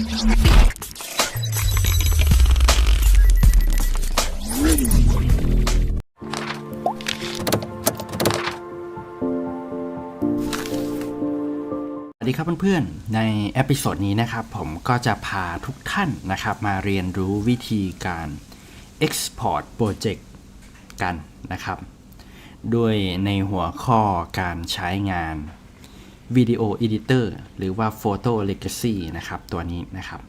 สวัสดีครับเพื่อนๆ ในเอพิโซดนี้นะครับ ผมก็จะพาทุกท่านนะครับ มาเรียนรู้วิธีการ Export Project กันนะครับ ด้วยในหัวข้อการใช้งาน Video Editor หรือว่า Photo Legacy นะครับตัวนี้นะครับ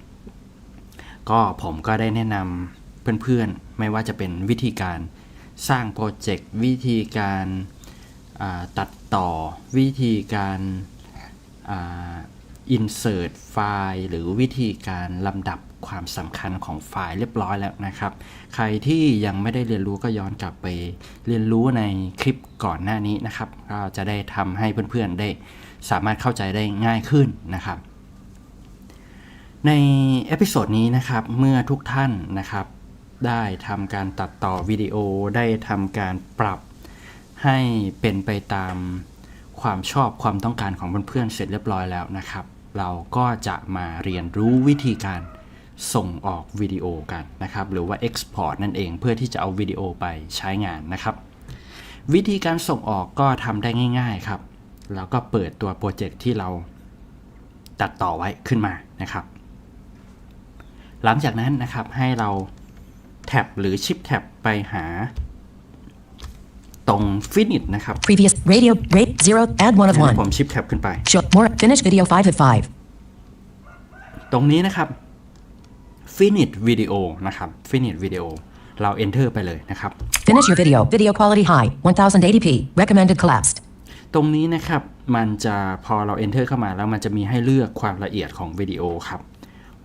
ก็ผมก็ได้แนะนำเพื่อนๆ ไม่ว่าจะเป็นวิธีการสร้างโปรเจกต์วิธีการาตัดต่อวิธีการอินเสิร์ตไฟล์หรือวิธีการลำดับความสำคัญของไฟล์เรียบร้อยแล้วนะครับ ใครที่ยังไม่ได้เรียนรู้ก็ย้อนกลับไปเรียนรู้ในคลิปก่อนหน้านี้นะครับ ก็จะได้ทำให้เพื่อนๆได้ สามารถเข้าใจได้ง่ายขึ้นนะครับ ในเอพิโซดนี้นะครับเมื่อทุกท่านนะครับ ได้ทำการตัดต่อวิดีโอได้ทำการปรับให้เป็นไปตามความชอบความต้องการของเพื่อนๆเสร็จเรียบร้อยแล้วนะครับ เราก็จะมาเรียนรู้วิธีการส่งออกวิดีโอกันนะครับ หรือว่า Export นั่นเองเพื่อที่จะเอาวิดีโอไปใช้งานนะครับ วิธีการส่งออกก็ทำได้ง่าย ๆ ครับ แล้วก็เปิดตัวโปรเจกต์ที่เราตัดต่อไว้ขึ้นมานะครับ หลังจากนั้นนะครับให้เราแท็บหรือชิปแท็บไปหา ตรง Finish นะครับ Previous radio rate zero add one of ให้ one. ผมชิปแท็บขึ้นไป Show more finish video five of five. ตรงนี้นะครับ Finish Video นะครับ Finish Video เรา Enter ไปเลยนะครับ Finish your video. Video quality high. 1080p. Recommended collapsed. ตรงนี้นะครับมันจะพอเรา Enter เข้ามาแล้วมันจะมีให้เลือกความละเอียดของวิดีโอครับ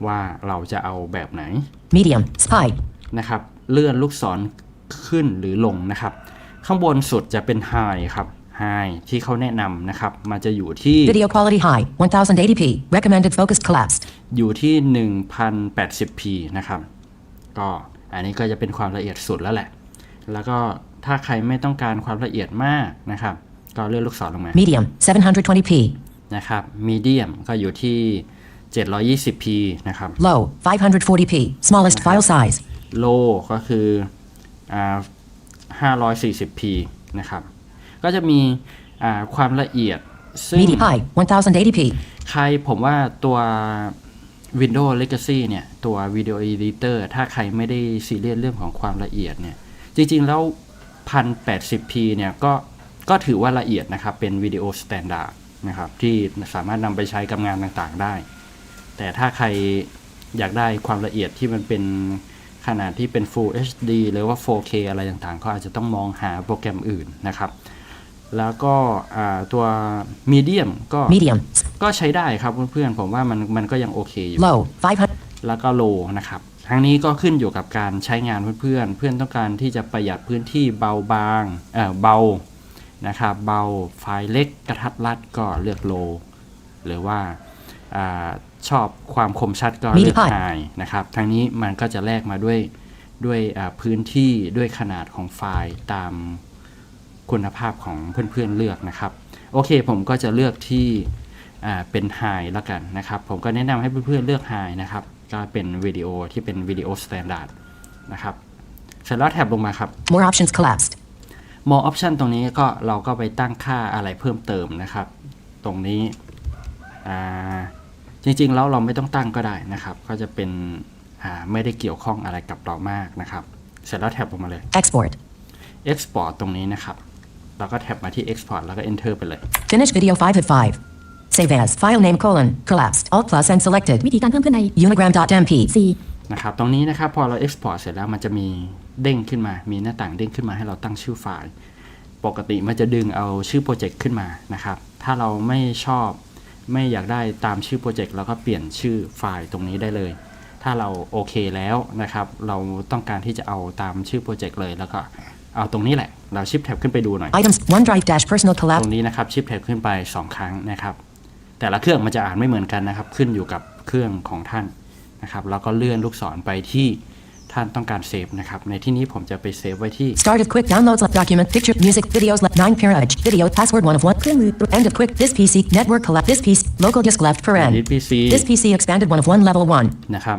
ว่าเราจะเอาแบบไหน Medium. High. นะครับ เลื่อนลูกศรขึ้นหรือลงนะครับ ข้างบนสุดจะเป็น High ครับ High ที่เขาแนะนำนะครับ มันจะอยู่ที่ Video quality high. 1080p. Recommended focused collapsed. อยู่ที่ 1080p นะครับ ก็อันนี้ก็จะเป็นความละเอียดสุดแล้วแหละ แล้วก็ถ้าใครไม่ต้องการความละเอียดมากนะครับ ก็เลื่อนลูกศรลงมา Medium. 720p. นะครับ medium ก็อยู่ที่ 720p นะครับ Low. 540p. Smallest file size. low ก็คืออ่า 540p นะครับ ก็จะมีอ่าความละเอียดซึ่ง Medium. High. 1080p. ใครผมว่าตัว Windows Legacy เนี่ย ตัว Video Editor ถ้าใครไม่ได้ซีเรียสเรื่องของความละเอียดเนี่ย จริง ๆ แล้ว 1080p เนี่ยก็ ก็ถือว่าละเอียดนะครับ เป็นวิดีโอสแตนดาร์ดนะครับ ที่สามารถนำไปใช้กับงานต่างๆได้ แต่ถ้าใครอยากได้ความละเอียดที่มันเป็นขนาดที่เป็น Full HD หรือว่า 4K อะไรต่างๆ ก็อาจจะต้องมองหาโปรแกรมอื่นนะครับ แล้วก็อ่าตัว Medium ก็ Medium. ก็ใช้ได้ครับเพื่อนๆ ผมว่ามันมันก็ยังโอเคอยู่ Low. 500. แล้วก็โลนะครับ ทั้งนี้ก็ขึ้นอยู่กับการใช้งานเพื่อนๆ เพื่อนต้องการที่จะประหยัดพื้นที่เบาบางเออเบา นะครับเบาไฟล์เล็กกระทัดรัดก็เลือกโล หรือว่าอาชอบความคมชัดก็เลือก Medium ไฮนะครับทั้งนี้มันก็จะแลกมาด้วยด้วยอ่าพื้นที่ด้วยขนาดของไฟล์ตามคุณภาพของเพื่อนๆเลือกนะครับ โอเคผมก็จะเลือกที่อ่าเป็น High แล้วกันนะครับ ผมก็แนะนำให้เพื่อนๆเลือก High นะครับ ก็เป็นวิดีโอที่เป็นวิดีโอสแตนดาร์ดนะครับ เสร็จแล้วแท็บลงมาครับ More options collapsed. More option ตรงนี้ก็เราก็ไปตั้งค่าอะไรเพิ่มเติมนะครับ ตรงนี้อ่าจริงๆแล้วเราไม่ต้องตั้งก็ได้นะครับ ก็จะเป็นอ่าไม่ได้เกี่ยวข้องอะไรกับเรามากนะครับ เสร็จแล้วแท็บลงมาเลย Export. export ตรงนี้นะครับเราก็แท็บมาที่ export แล้วก็ enter ไปเลย Finish video 5 of 5. Save as. File name colon. Collapsed. Alt plus and selected. วิธีการเพิ่มขึ้นใน Unigram.mp. C นะครับ ตรงนี้นะครับ พอเรา export เสร็จแล้วมันจะมี เด้งขึ้นมา มีหน้าต่างเด้งขึ้นมาให้เราตั้งชื่อไฟล์ ปกติมันจะดึงเอาชื่อโปรเจกต์ขึ้นมานะครับ ถ้าเราไม่ชอบไม่อยากได้ตามชื่อโปรเจกต์เราก็เปลี่ยนชื่อไฟล์ตรงนี้ได้เลย ถ้าเราโอเคแล้วนะครับ เราต้องการที่จะเอาตามชื่อโปรเจกต์เลยแล้วก็เอาตรงนี้แหละ เราชิปแท็บขึ้นไปดูหน่อย Items. OneDrive dash personal ต collapse. รงนี้นะครับชิปแท็บขึ้นไป 2 ครั้งนะครับ แต่ละเครื่องมันจะอ่านไม่เหมือนกันนะครับ ขึ้นอยู่กับเครื่องของท่านนะครับ แล้วก็เลื่อนลูกศรไปที่ ท่านต้องการเซฟนะครับ ในที่นี้ผมจะไปเซฟไว้ที่ Start of quick downloads left document picture music videos left 9 pairage video password 1 of 1เครื่องมือ end of quick this PC network collapse this PC local disk left for n This PC this PC expanded 1 of 1 level 1นะครับ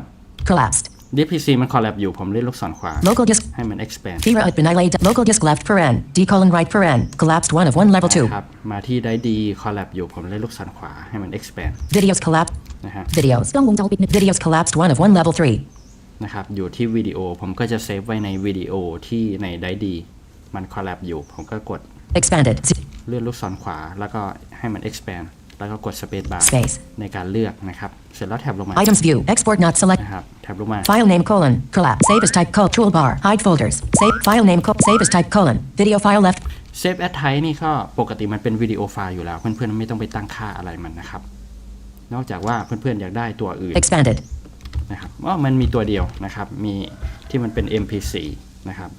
collapsed This PC มันคอลแลบอยู่ผมเล่นลูกศรขวา local disk ให้มัน expand Fira at Benilade local disk left for n D colon right for n collapsed 1 of 1 level 2นะครับมาที่ได้ดีคอลแลบอยู่ผมเล่นลูกศรขวาให้มัน expand videos collapsed นะฮะ videos กล้องวงจรปิด videos collapsed 1 of 1 level 3 นะครับอยู่ที่วิดีโอผมก็จะเซฟไว้ในวิดีโอที่ในได้ดีมันคอลแลบอยู่ ผมก็กด expanded Z- เลื่อนลูกศรขวา แล้วก็ให้มัน expand แล้วก็กด space bar space ในการเลือกนะครับ เสร็จแล้วแท็บลงมา items view export not select นะครับแท็บลงมา File name colon collapse save as type col toolbar hide folders save file name co- save as type colon video file left Save as type นี่ก็ปกติมันเป็นวิดีโอไฟล์อยู่แล้ว เพื่อนๆไม่ต้องไปตั้งค่าอะไรมันนะครับ นอกจากว่าเพื่อนๆอยากได้ตัวอื่น expanded นะครับว่ามันมีตัวเดียวนะครับมีที่มันเป็น MP4 นะครับ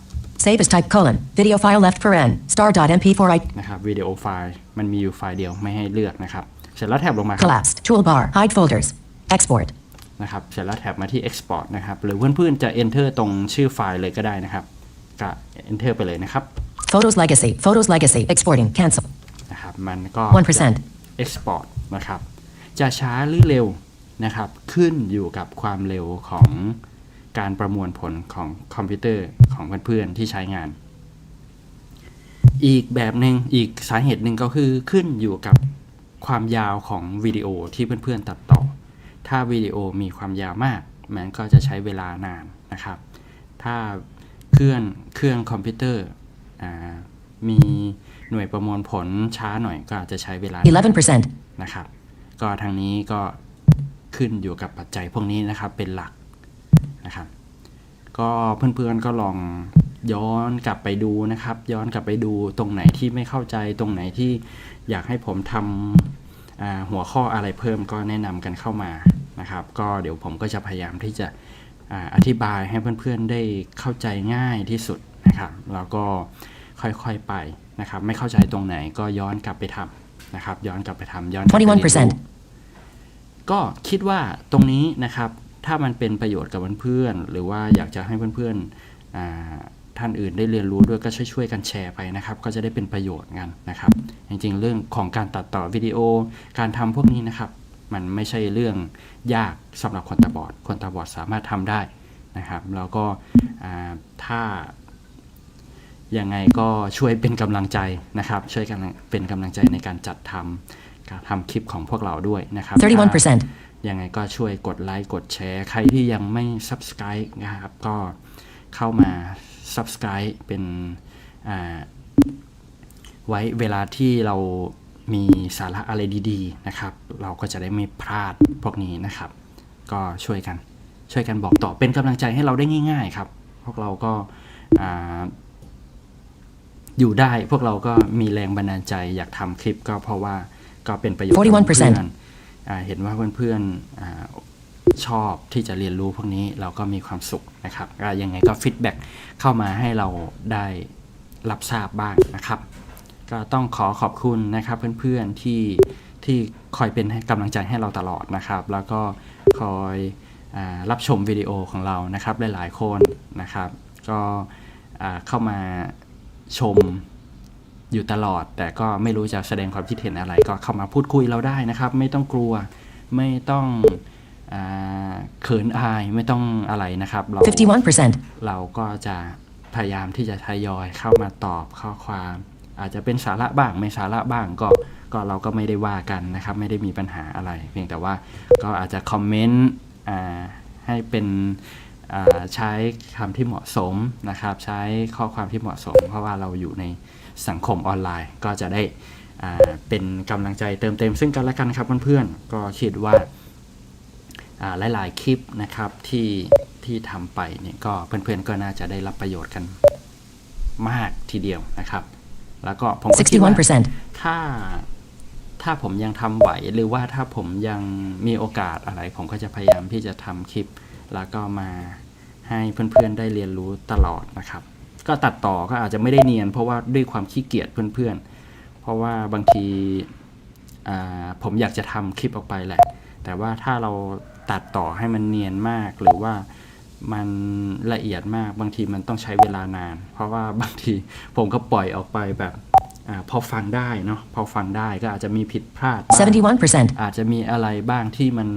save as type colon video file left for n star.mp4 i นะครับวิดีโอไฟล์มันมีอยู่ไฟล์เดียวไม่ให้เลือกนะครับ เสร็จแล้วแท็บลงมาครับ collapsed toolbar hide folders export นะครับเสร็จแล้วแท็บมาที่ export นะครับหรือเพื่อนๆจะ enter ตรงชื่อไฟล์เลยก็ได้นะครับก็ enter ไปเลยนะครับ photos legacy photos legacy exporting cancel นะครับมันก็1%จะ export นะครับจะช้าหรือเร็ว นะครับ ขึ้นอยู่กับความเร็วของการประมวลผลของคอมพิวเตอร์ของเพื่อนๆที่ใช้งาน อีกแบบหนึ่งอีกสาเหตุหนึ่งก็คือขึ้นอยู่กับความยาวของวิดีโอที่เพื่อนๆตัดต่อ ถ้าวิดีโอมีความยาวมาก มันก็จะใช้เวลานานนะครับ ถ้าเครื่องเครื่องคอมพิวเตอร์อ่ามีหน่วยประมวลผลช้าหน่อยก็อาจจะใช้เวลา 11%นะครับ ก็ทางนี้ก็ ขึ้นอยู่กับปัจจัยพวกนี้นะครับเป็นหลักนะครับ ก็เพื่อนๆก็ลองย้อนกลับไปดูนะครับ ย้อนกลับไปดูตรงไหนที่ไม่เข้าใจตรงไหนที่อยากให้ผมทำหัวข้ออะไรเพิ่มก็แนะนำกันเข้ามานะครับ ก็เดี๋ยวผมก็จะพยายามที่จะออธิบายให้เพื่อนๆได้เข้าใจง่ายที่สุดนะครับ แล้วก็ค่อยๆไปนะครับ ไม่เข้าใจตรงไหนก็ย้อนกลับไปทำนะครับ ย้อนกลับไปทำย้อนกลับไปเรียน ก็คิดว่าตรงนี้นะครับ ถ้ามันเป็นประโยชน์กับเพื่อนๆหรือว่าอยากจะให้เพื่อนๆท่านอื่นได้เรียนรู้ด้วยก็ช่วยๆกันแชร์ไปนะครับ ก็จะได้เป็นประโยชน์กันนะครับ จริงๆ เรื่องของการตัดต่อวิดีโอการทำพวกนี้นะครับ มันไม่ใช่เรื่องยากสำหรับคนตาบอด คนตาบอดสามารถทำได้นะครับ แล้วก็ถ้ายังไงก็ช่วยเป็นกำลังใจนะครับ ช่วยกันเป็นกำลังใจในการจัดทำกา ทำคลิปของพวกเราด้วยนะครับ31%ยังไงก็ช่วยกดไลค์กดแชร์ ใครที่ยังไม่ Subscribe นะครับ ก็เข้ามา Subscribe เป็นอ่าไว้เวลาที่เรามีสาระอะไรดีๆนะครับ เราก็จะได้ไม่พลาดพวกนี้นะครับ ก็ช่วยกันช่วยกันบอกต่อเป็นกำลังใจให้เราได้ง่าย ๆ ครับ พวกเราก็อ่าอยู่ได้พวกเราก็มีแรงบันดาลใจอยากทำคลิปก็เพราะว่า ก็เป็นประโยชน์กับ41%เพื่อนๆอ่าเห็นว่าเพื่อนๆอาชอบที่จะเรียนรู้พวกนี้เราก็มีความสุขนะครับก็ยังไงก็ฟีดแบ็กเข้ามาให้เราได้รับทราบบ้างนะครับ ก็ต้องขอขอบคุณนะครับเพื่อนๆที่ที่คอยเป็นให้กำลังใจให้เราตลอดนะครับ แล้วก็คอยอารับชมวิดีโอของเรานะครับหลายๆคนนะครับ ก็อ่าเข้ามาชม อยู่ตลอด แต่ก็ไม่รู้จะแสดงความคิดเห็นอะไร ก็เข้ามาพูดคุยเราได้นะครับ ไม่ต้องกลัวไม่ต้องอาเขินอายไม่ต้องอะไรนะครับเรา51%เราก็จะพยายามที่จะทยอยเข้ามาตอบข้อความ อาจจะเป็นสาระบ้างไม่สาระบ้างก็ก็เราก็ไม่ได้ว่ากันนะครับ ไม่ได้มีปัญหาอะไร เพียงแต่ว่าก็อาจจะคอมเมนต์อ่าให้เป็นอ่า ใช้คำที่เหมาะสมนะครับ ใช้ข้อความที่เหมาะสม เพราะว่าเราอยู่ในสังคมออนไลน์ ก็จะได้อ่าเป็นกำลังใจเติมเต็มซึ่งกันและกันครับเพื่อนๆก็คิดว่าอ่าหลายๆคลิปนะครับที่ที่ทำไปเนี่ยก็เพื่อนๆก็น่าจะได้รับประโยชน์กันมากทีเดียวนะครับ แล้วก็ผมก็คิดว่า61%ถ้าถ้าผมยังทำไหวหรือว่าถ้าผมยังมีโอกาสอะไร ผมก็จะพยายามที่จะทำคลิป แล้วก็มาให้เพื่อนๆได้เรียนรู้ตลอดนะครับ ก็ตัดต่อก็อาจจะไม่ได้เนียน เพราะว่าด้วยความขี้เกียจเพื่อนๆ เพราะว่าบางทีอ่าผมอยากจะทำคลิปออกไปแหละ แต่ว่าถ้าเราตัดต่อให้มันเนียนมากหรือว่ามันละเอียดมากบางทีมันต้องใช้เวลานาน เพราะว่าบางทีผมก็ปล่อยออกไปแบบอาพอฟังได้เนาะพอฟังได้ก็อาจจะมีผิดพลาดบ้าง 71%, อาจจะมีอะไรบ้างที่มัน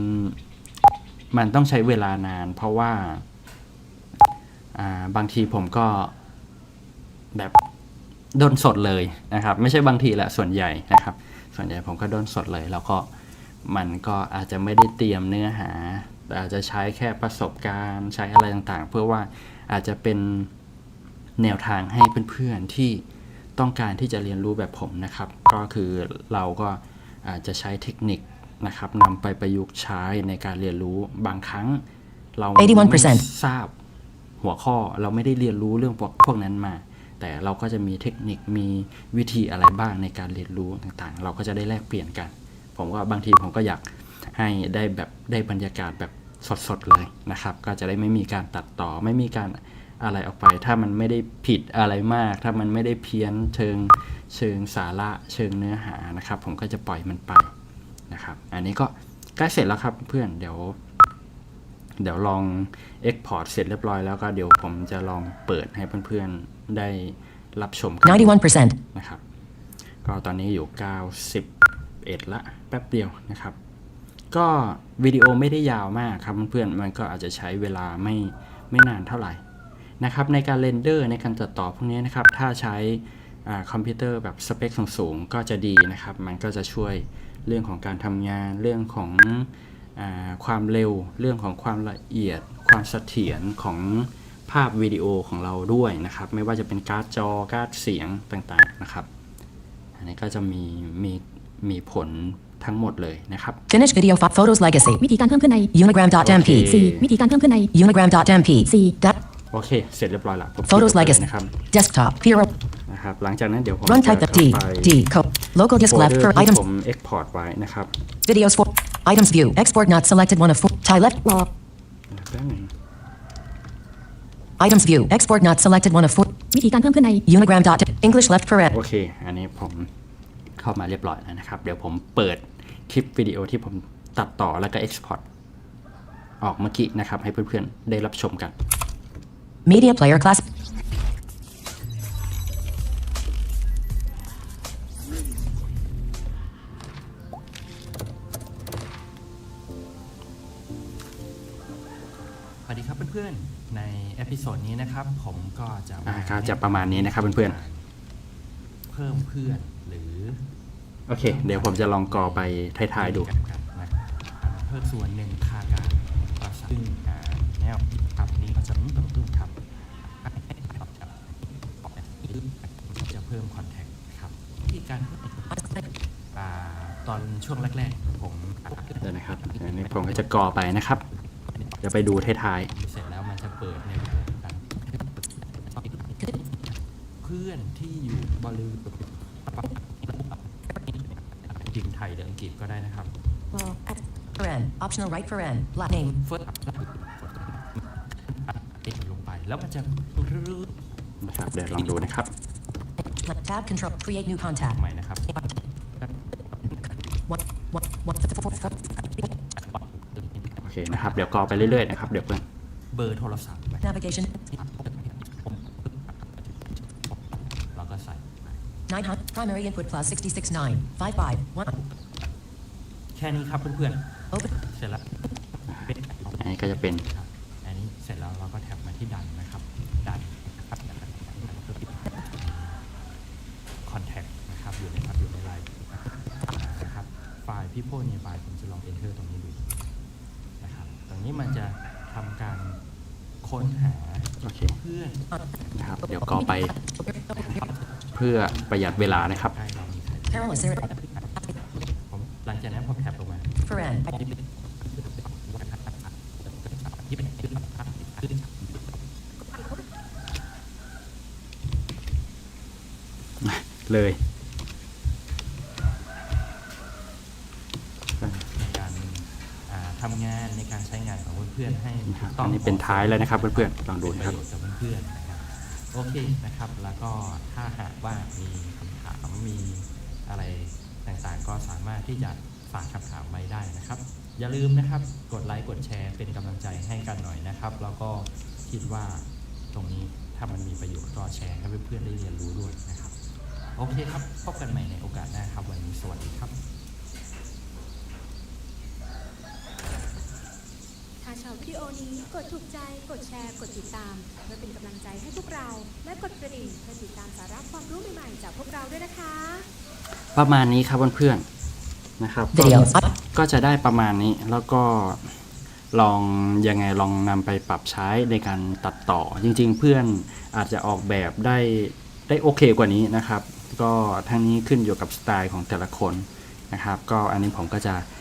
มันต้องใช้เวลานาน เพราะว่าบางทีผมก็แบบด้นสดเลยนะครับ ไม่ใช่บางทีแหละส่วนใหญ่นะครับ ส่วนใหญ่ผมก็ด้นสดเลย แล้วก็มันก็อาจจะไม่ได้เตรียมเนื้อหา แต่อาจจะใช้แค่ประสบการณ์ใช้อะไรต่างๆ เพื่อว่าอาจจะเป็นแนวทางให้เพื่อนๆที่ต้องการที่จะเรียนรู้แบบผมนะครับ ก็คือเราก็อาจจะใช้เทคนิค นะครับนำไปประยุกต์ใช้ในการเรียนรู้บางครั้ง เราไม่81%ทราบหัวข้อเราไม่ได้เรียนรู้เรื่องพวกพวกนั้นมา แต่เราก็จะมีเทคนิคมีวิธีอะไรบ้างในการเรียนรู้ต่างๆ เราก็จะได้แลกเปลี่ยนกัน ผมว่าบางทีผมก็อยากให้ได้แบบได้บรรยากาศแบบสดๆเลยนะครับ ก็จะได้ไม่มีการตัดต่อไม่มีการอะไรออกไป ถ้ามันไม่ได้ผิดอะไรมาก ถ้ามันไม่ได้เพี้ยนเชิงเชิงสาระเชิงเนื้อหานะครับ ผมก็จะปล่อยมันไป นะครับ อันนี้ก็ใกล้เสร็จแล้วครับเพื่อนเดี๋ยว เดี๋ยวลอง Export เสร็จเรียบร้อยแล้วก็เดี๋ยวผมจะลองเปิดให้เพื่อนๆได้รับชมกัน 91%, นะครับ ก็ตอนนี้อยู่ 91 ละแป๊บเดียวนะครับ ก็วิดีโอไม่ได้ยาวมากครับเพื่อนๆมันก็อาจจะใช้เวลาไม่ไม่นานเท่าไหร่นะครับในการเรนเดอร์ในการตัดต่อพวกนี้นะครับ ถ้าใช้อ่าคอมพิวเตอร์แบบสเปคสูงๆ ก็จะดีนะครับ มันก็จะช่วย เรื่องของการทำงาน เรื่องของอาความเร็ว เรื่องของความละเอียด ความเสถียรของภาพวิดีโอของเราด้วยนะครับ ไม่ว่าจะเป็นการ์ดจอการ์ดเสียงต่างๆนะครับ อันนี้ก็จะมีมีมีผลทั้งหมดเลยนะครับ finish video fi- photos legacy, วิธีการเพิ่มขึ้นใน unigram.mp, โอเค4วิธีการเพิ่มขึ้นใน unigram.mp, C depth, โอเค เสร็จเรียบร้อยละผม photos ปิดไป legacy, นะครับ desktop, hero, นะครับ หลังจากนั้นเดี๋ยวผม run จะ type เข้า D, ไป D, code, local disk โฟล left เดอ for ร์ที่ items, ผม export ไว้นะครับ videos for, items view, export not selected one of four, Thai left, รอ แป๊บหนึง items view, export not selected one of four, วิธีการเพิ่มขึ้นใน unigram dot, English left paren, โอเค อันนี้ผมเข้ามาเรียบร้อยแล้วนะครับ เดี๋ยวผมเปิดคลิปวิดีโอที่ผมตัดต่อแล้วก็ export ออกเมื่อกี้นะครับ ให้เพื่อนๆ ได้รับชมกัน media player class, ในเอพิโซดนี้นะครับ ผมก็จะก็จะประมาณนี้นะครับเพื่อนๆเพิ่มเพื่อนหรือ โอเค เดี๋ยวผมจะลองกอไปท้ายๆดู กันกันนะเพิ่มส่วนหนึ่งค่าการประสานซึ่งอ่าแนวครับนี้ก็จะต้องต้องครับจะเพิ่มคอนแทคครับที่การอ่าตอนช่วงแรกๆผมเดี๋ยวนะครับอันนี้ผมก็จะกอไปนะครับเดี๋ยวไปดูท้ายเสร็จแล้วมันจะเปิดในการเพื่อนที่อยู่บริเวณพิมพ์ไทยหรืออังกฤษก็ได้นะครับรอ paren, optional right paren, last name, เฟิร์สติดลงไปแล้วมันจะรืดๆนะครับเดี๋ยวลองดูนะครับ tab control, create new contact, ใหม่นะครับ one, one, one, four, four, โอเคนะครับ เดี๋ยวกอไปเรื่อยๆนะครับ เดี๋ยวเพื่อนเบอร์โทรศัพท์ไป navigation, แล้วก็ใส่ ไป 900, primary input plus 66, 9, 55, 1, แค่นี้ครับเพื่อน open, ๆเสร็จแล้วเป็นอันนี้ก็จะเป็นครับอันนี้เสร็จแล้วเราก็แท็บมาที่ดันนะครับดันนะครับคอนแทคนะครับอยู่ในครับอยู่ในไลน์นะครับไฟล์พี่โพนี่ไฟล์ผมจะลอง enter ตรงนี้ดูนะครับตรงนี้มันจะทำการค้นหาโอเคเพื่อนนะครับเดี๋ยวกอไปเพื่อประหยัดเวลานะครับ parallel series, ผมหลังจากนั้นผมแท็บลงมา paren, เลยในการอ่าทำงานในการใช้งานของเพื่อนๆให้นะครับถูกต้อังนนี้เป็นท้ายแล้วนะครับเพื่อนๆลองดูเป็นนะปคระรับโยชน์กับเพื่อนๆนะครับ โอเคนะครับ แล้วก็ถ้าหากว่ามีคำถามมีอะไรต่างๆ ก็สามารถที่จะฝากคำถามไว้ได้นะครับ อย่าลืมนะครับกดไลค์กดแชร์เป็นกำลังใจให้กันหน่อยนะครับ แล้วก็คิดว่าตรงนี้ถ้ามันมีประโยชน์ก็แชร์ให้เพื่อนๆได้เรียนรู้ด้วยนะครับ โอเคครับ พบกันใหม่ในโอกาสหน้าครับ วันนี้สวัสดีครับ ถ้าชอบวิดีโอนี้กดถูกใจ กดแชร์ กดติดตาม เพื่อเป็นกำลังใจให้พวกเรา และกดกระดิ่งเพื่อติดตามสาระความรู้ใหม่ๆจากพวกเราด้วยนะคะ ประมาณนี้ครับเพื่อนๆนะครับก็ Videos. ก็จะได้ประมาณนี้แล้วก็ลองยังไงลองนำไปปรับใช้ในการตัดต่อ จริง ๆ เพื่อนอาจจะออกแบบได้ได้โอเคกว่านี้นะครับ ก็ทั้งนี้ขึ้นอยู่กับสไตล์ของแต่ละคนนะครับ ก็อันนี้ผมก็จะอา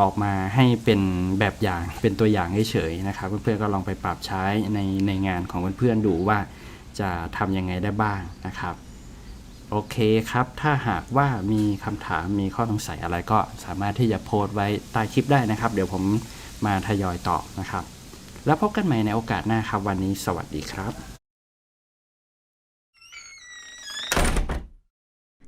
ออกมาให้เป็นแบบอย่างเป็นตัวอย่างเฉยๆนะครับ เพื่อนๆก็ลองไปปรับใช้ในในงานของเพื่อนๆดูว่าจะทำยังไงได้บ้างนะครับโอเคครับ ถ้าหากว่ามีคำถามมีข้อสงสัยอะไรก็สามารถที่จะโพสต์ไว้ใต้คลิปได้นะครับ เดี๋ยวผมมาทยอยตอบนะครับ แล้วพบกันใหม่ในโอกาสหน้าครับ วันนี้สวัสดีครับ